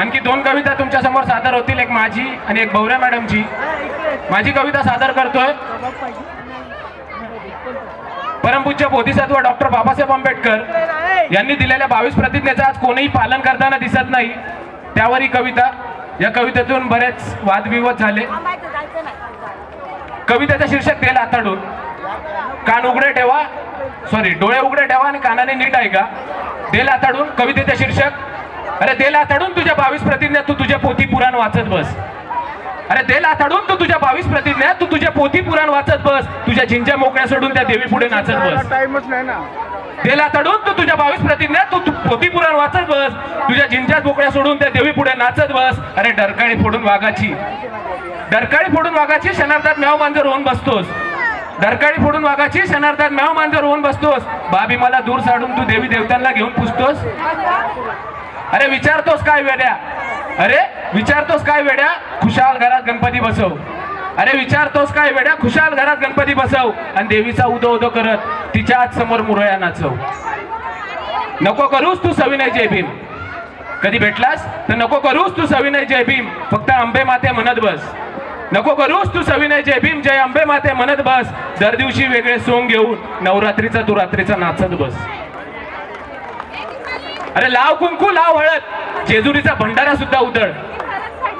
आणखी दोन कविता तुमच्यासमोर सादर होतील एक माझी आणि एक भवऱ्या मॅडमची. माझी कविता सादर करतोय. परमपूज्य बोधिसत्व डॉक्टर बाबासाहेब आंबेडकर यांनी दिलेल्या बावीस प्रतिज्ञेचं आज कोणीही पालन करताना दिसत नाही. त्यावर ही कविता. या कवितेतून बरेच वादविवाद झाले. कवितेचं शीर्षक तेल हाताळून कान उघडे ठेवा. सॉरी डोळे उघडे ठेवा आणि कानाने नीट ऐका. तेल हाताळून कवितेचं शीर्षक. अरे तेल हाताळून तुझ्या बावीस प्रतिज्ञा तू तुझ्या पोथी पुराण वाचत बस. अरे तेल हाताळून तू तुझ्या बावीस प्रतिज्ञा तू तुझ्या पोथी पुराण वाचत बस. तुझ्या झिंच्या मोकळ्या सोडून त्या देवी पुढे नाचत बस. टाइमच नाही ना. तेला तडून तू तुझ्या बावीस प्रतिज्ञा तू पोथी पुराण वाचत बस. तुझ्या जिंच्या बोकड्या सोडून त्या देवी पुढे नाचत बस. अरे डरकाळी फोडून वाघाची. डरकाळी फोडून वाघाची शनार्थात म्याव मांजर होऊन बसतोस. डरकाळी फोडून वाघाची शनार्थात म्याव मांजर होऊन बसतोस. बाबी मला दूर साडून तू देवी देवतांना घेऊन पुसतोस? अरे विचारतोस काय वेड्या? अरे विचारतोस काय वेड्या? खुशाल घरात गणपती बसव. अरे विचारतोस काय वेड्या? खुशाल घरात गणपती बसव आणि देवीचा उदो उदो करत आत समोर मुरया नाचव. नको करूस तू सविनय जय भीम. कधी भेटलास? तर नको करूस तू सविनय जय भीम. फक्त अंबे माते म्हणत बस. नको करूस तू सविनय जय भीम. जय अंबे माते म्हणत बस. दर दिवशी वेगळे सोंग घेऊन नवरात्रीचा तू रात्रीचा नाचत बस. अरे लाव कुंकू लाव हळद. जेजुरीचा भंडारा सुद्धा उधळ.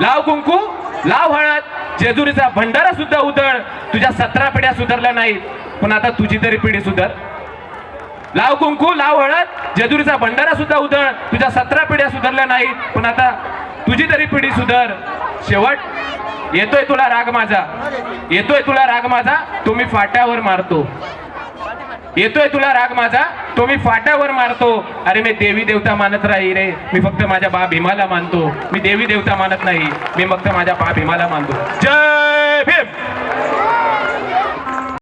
लाव कुंकू लाव हळद. जेजुरीचा भंडारा सुद्धा उधळ. तुझ्या सतरा पिढ्या सुधारल्या नाहीत पण आता तुझी तरी पिढी सुधार. लाव कुंकू लाव हळद. जेजुरीचा भंडारा सुद्धा उधळ. तुझ्या सतरा पिढ्या सुधारल्या नाहीत पण आता तुझी तरी पिढी सुधार. शेवट येतोय तुला राग माझा. येतोय तुला राग माझा. तो मी फाट्यावर मारतो. येतोय तुला राग माझा? तो मी फाट्यावर मारतो. अरे मी देवी देवता मानत राही रे. मी फक्त माझ्या बा भीमाला मानतो. मी देवी देवता मानत नाही. मी फक्त माझ्या बा भीमाला मानतो. जय भीम!